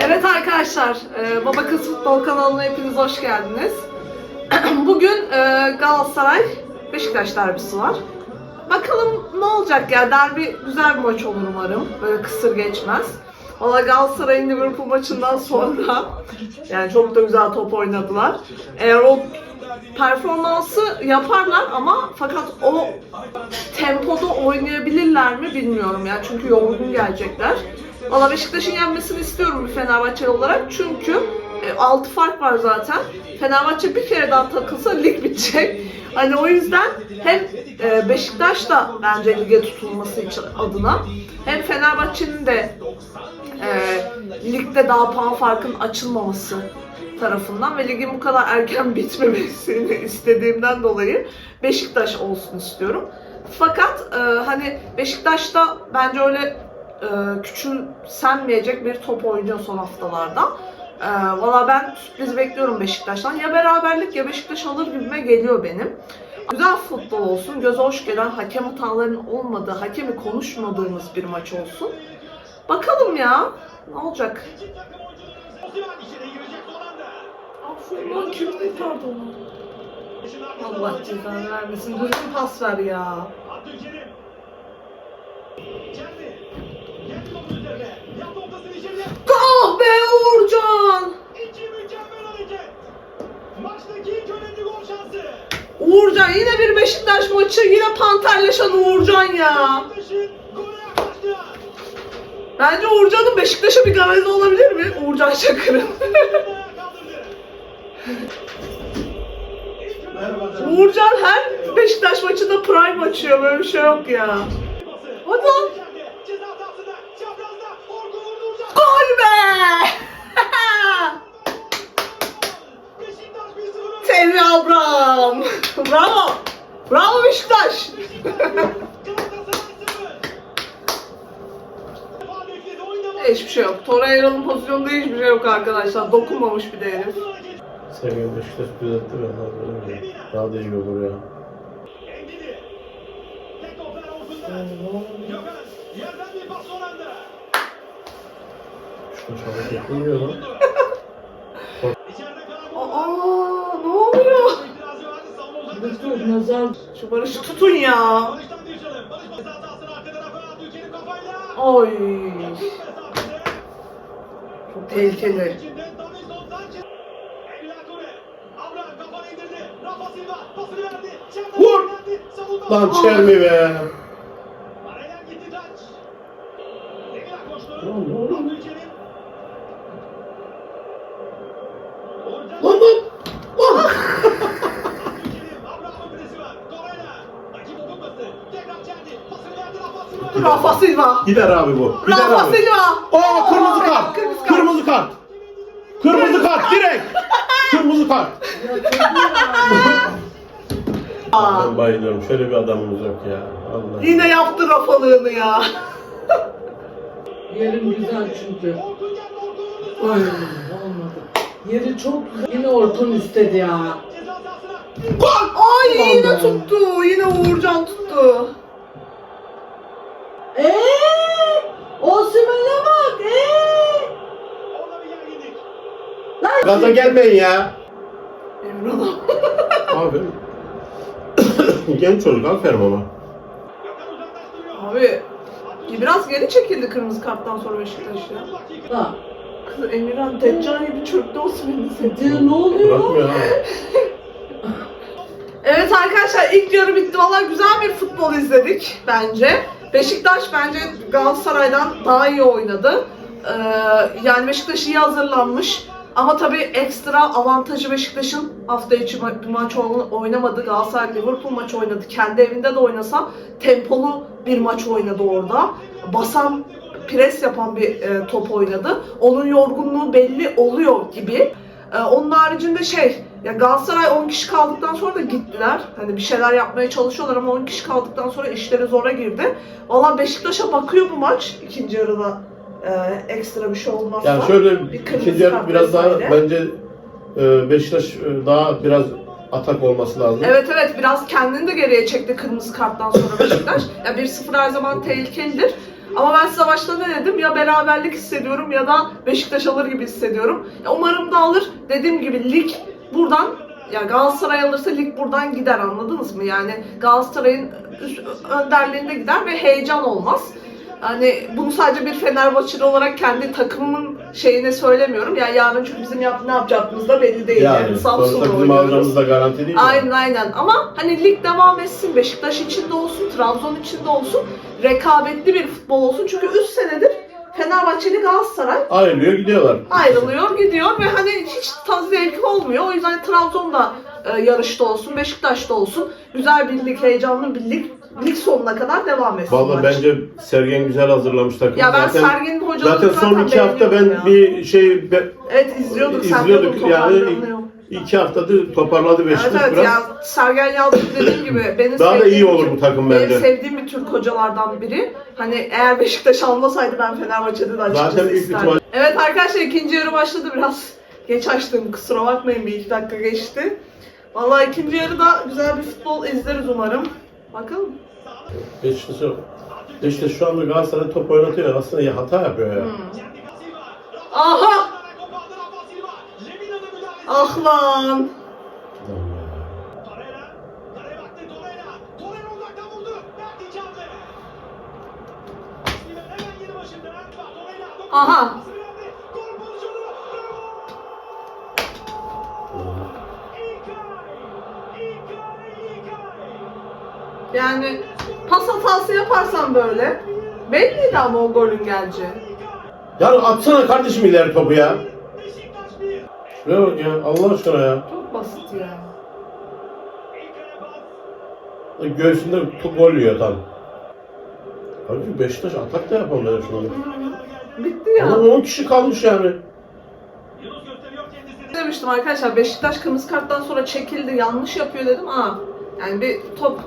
Evet arkadaşlar, e, Baba Kız Futbol kanalına hepiniz hoş geldiniz. Bugün e, Galatasaray Beşiktaş derbisi var. Bakalım ne olacak ya, derbi güzel bir maç olur umarım. Böyle kısır geçmez. Valla Galatasaray'ın Liverpool maçından sonra yani çok da güzel top oynadılar. Eğer o performansı yaparlar ama fakat o tempoda oynayabilirler mi bilmiyorum ya çünkü yorgun gelecekler. Valla Beşiktaş'ın yenmesini istiyorum bir Fenerbahçeli olarak çünkü 6 fark var zaten. Fenerbahçe bir kere daha takılsa lig bitecek. Hani o yüzden hem e, Beşiktaş da bence lige tutulması için adına hem Fenerbahçe'nin de e, ligde daha puan farkın açılmaması tarafından ve ligin bu kadar erken bitmemesini istediğimden dolayı Beşiktaş olsun istiyorum. Fakat e, hani Beşiktaş'ta bence öyle e, küçümsenmeyecek bir top oynuyor son haftalarda. E, Valla ben sürpriz bekliyorum Beşiktaş'tan. Ya beraberlik ya Beşiktaş alır gibime geliyor benim. Güzel futbol olsun, göze hoş gelen hakem hatalarının olmadığı, hakemi konuşmadığımız bir maç olsun. Bakalım ya, ne olacak? Aferin kim kurtardı onu? Allah cezanı vermesin. Düzgün pas ver ya. Ah Uğurcan yine bir Beşiktaş maçı. Yine panterleşen Uğurcan ya. Bence Uğurcan'ın Beşiktaş'a bir gavezi olabilir mi? Uğurcan Çakır'ın. Uğurcan her Beşiktaş maçında prime açıyor. Böyle bir şey yok ya. Hadi lan. Gol be! Temi Abraham. Bravo. Bravo Beşiktaş. Hiçbir şey yok. Torreira'nın pozisyonunda hiçbir şey yok arkadaşlar. Dokunmamış bir de herif. Sevgili Beşiktaş düzeltti ben de böyle Daha da iyi olur ya. Şunu çabuk yapılmıyor lan. Aa ne oluyor? Nazar Şu Barış'ı tutun ya. Oy. Çok tehlikeli. Vur! Lan Çermi be. Lan lan. Rafa Silva. Gider abi bu. Gider Rafa abi. Silva. Aa kırmızı kart. Kırmızı kart. Kırmızı kart. Kırmızı kart direkt. Kırmızı kart. Ben bayılıyorum. Şöyle bir adamımız yok ya. Allah. Yine yaptı Rafalığını ya. yerim güzel çünkü. Ay olmadı. Yeri çok güzel. Yine Orkun istedi ya. Ay Ulan yine tuttu. Yine Uğurcan tuttu. Eee? Osimhen'e bak. Eee? Gaza gelmeyin ya. Emrullah. Abi. Genç çocuk aferin ama. Abi biraz geri çekildi kırmızı karttan sonra Beşiktaş ya. Bak. Kız Emirhan Deccan gibi çöktü Osman'ın seti. Ne oluyor? Bırakmıyor ha. Evet arkadaşlar ilk yarı bitti. Valla güzel bir futbol izledik bence. Beşiktaş bence Galatasaray'dan daha iyi oynadı. Ee, yani Beşiktaş iyi hazırlanmış. Ama tabii ekstra avantajı Beşiktaş'ın hafta içi ma- maç oyn- oynamadı. Galatasaray Liverpool maçı oynadı. Kendi evinde de oynasa tempolu bir maç oynadı orada. Basan, pres yapan bir e, top oynadı. Onun yorgunluğu belli oluyor gibi. Ee, onun haricinde şey, ya Galatasaray 10 kişi kaldıktan sonra da gittiler. Hani bir şeyler yapmaya çalışıyorlar ama 10 kişi kaldıktan sonra işleri zora girdi. Valla Beşiktaş'a bakıyor bu maç ikinci yarıda e, ekstra bir şey olmazsa. Yani şöyle Bir ikinci yarı biraz daha bence e, Beşiktaş e, daha biraz atak olması lazım. Evet evet biraz kendini de geriye çekti kırmızı karttan sonra Beşiktaş. ya 1-0 her zaman tehlikelidir. Ama ben size başta ne dedim? Ya beraberlik hissediyorum ya da Beşiktaş alır gibi hissediyorum. Ya umarım da alır. Dediğim gibi lig buradan ya Galatasaray alırsa lig buradan gider anladınız mı? Yani Galatasaray'ın önderliğinde gider ve heyecan olmaz. Hani bunu sadece bir Fenerbahçeli olarak kendi takımımın şeyine söylemiyorum. Yani yarın çünkü bizim yap, ne yapacağımız da belli değil. Yani, Yani Samsun'da bizim alacağımız da garanti değil. mi? Aynen aynen ama hani lig devam etsin, Beşiktaş içinde olsun, Trabzon içinde olsun, rekabetli bir futbol olsun. Çünkü 3 senedir Fenerbahçeli Galatasaray Ayrılıyor gidiyorlar. ayrılıyor, gidiyor ve hani hiç tadı zevki olmuyor. O yüzden Trabzon'da e, yarışta olsun, Beşiktaş'ta olsun. Güzel bir lig, heyecanlı bir lig, lig sonuna kadar devam etsin. Vallahi maç. bence Sergen güzel hazırlamış takımı. ya ben zaten, Sergen'in hocalığını zaten son iki hafta ben beğeniyorum ya. bir şey be- Evet izliyorduk, sen izliyorduk yani toparlanıyor. İki haftadır toparladı Evet Beşiktaş evet biraz. ya Sergen Yalçın dediğim gibi benim Daha da iyi olur bu takım benim bence. sevdiğim bir Türk hocalardan biri. Hani eğer Beşiktaş almasaydı ben Fenerbahçe'de de açıkçası Zaten büyük isterdim. ihtimal- Evet arkadaşlar ikinci yarı başladı biraz. Geç açtım kusura bakmayın bir iki dakika geçti. Vallahi ikinci yarıda güzel bir futbol izleriz umarım. Bakalım. Beşiktaş Beşiktaş şu anda Galatasaray top oynatıyor aslında ya hata yapıyor ya. Hmm. Aha! Ah lan! Aha! Yani pas hatası yaparsan böyle belliydi ama o golün geleceği. Ya atsana kardeşim ileri topu ya. Şuraya bak ya Allah aşkına ya. Çok basit ya. Göğsünde top gol yiyor tam. Abi Beşiktaş atak da yapamıyor şu an. Bitti ya. Adam 10 kişi kalmış yani. Demiştim arkadaşlar Beşiktaş kırmızı karttan sonra çekildi yanlış yapıyor dedim. Aa yani bir top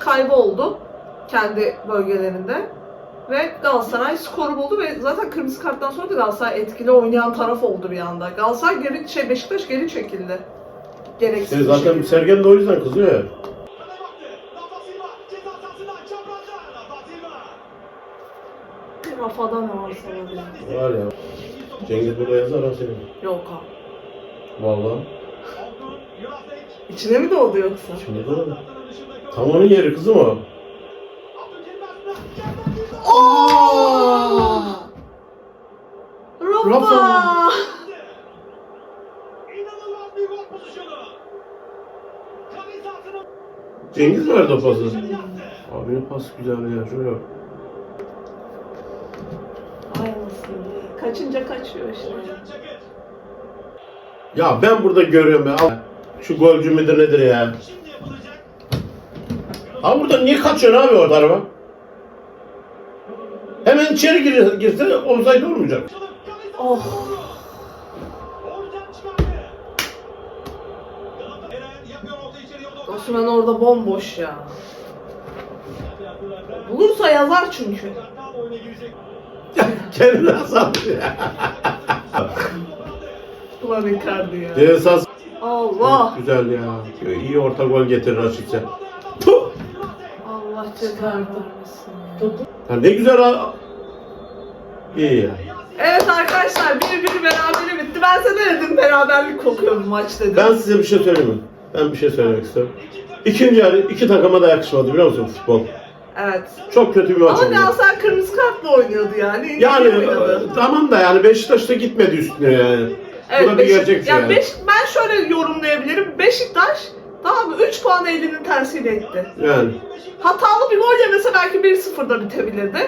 kaybı oldu kendi bölgelerinde. Ve Galatasaray skoru buldu ve zaten kırmızı karttan sonra da Galatasaray etkili oynayan taraf oldu bir anda. Galatasaray geri şey Beşiktaş geri çekildi. Gereksiz İşte bir zaten şekilde. Sergen de o yüzden kızıyor ya. Bir Rafa'da ne varsa olabilir. Var ya. Cengiz burada yazar ha senin. Yok abi. Vallahi. İçine mi doğdu yoksa? Şimdi de Tam onun yeri kızım o. Aa! Rafa! Rafa. Cengiz verdi o pası. Abinin pas güzel ya. Şöyle bak. Ay nasıl? Kaçınca kaçıyor işte. Ya ben burada görüyorum ya. Al, Şu golcü müdür nedir ya? Abi burada niye kaçıyorsun abi o tarafa? Hemen içeri gir, girse olsaydı olmayacak. Oh! Osman orada bomboş ya. Bulursa yazar çünkü. Kendine sat ya. Ulan Icardi ya. Cezas Allah! güzel ya. İyi orta gol getirir Raşit'e. Puh! Allah cezanı vermesin Ya ne güzel ha. İyi ya. Evet arkadaşlar bir bir berabere bitti. Ben size ne dedim beraberlik kokuyor bu maç dedim. Ben size bir şey söyleyeyim mi? Ben bir şey söylemek istiyorum. İkinci yarı iki takıma da yakışmadı biliyor musun futbol? Evet. Çok kötü bir maç Ama oldu. Galatasaray kırmızı kartla oynuyordu yani. Yani oynadı. e, tamam da yani Beşiktaş da gitmedi üstüne yani. Bu da bir Beşik- gerçek ya yani. Beş- ben şöyle yorumlayabilirim. Beşiktaş tamam mı 3 puan elinin tersiyle etti. Yani Hatalı bir gol yemese belki 1-0'da bitebilirdi.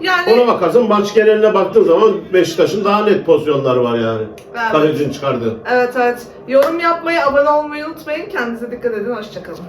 Yani ona bakarsan maç geneline baktığın zaman Beşiktaş'ın daha net pozisyonları var yani. Evet. Kalecinin çıkardığı. evet evet. Yorum yapmayı, abone olmayı unutmayın. Kendinize dikkat edin. Hoşçakalın.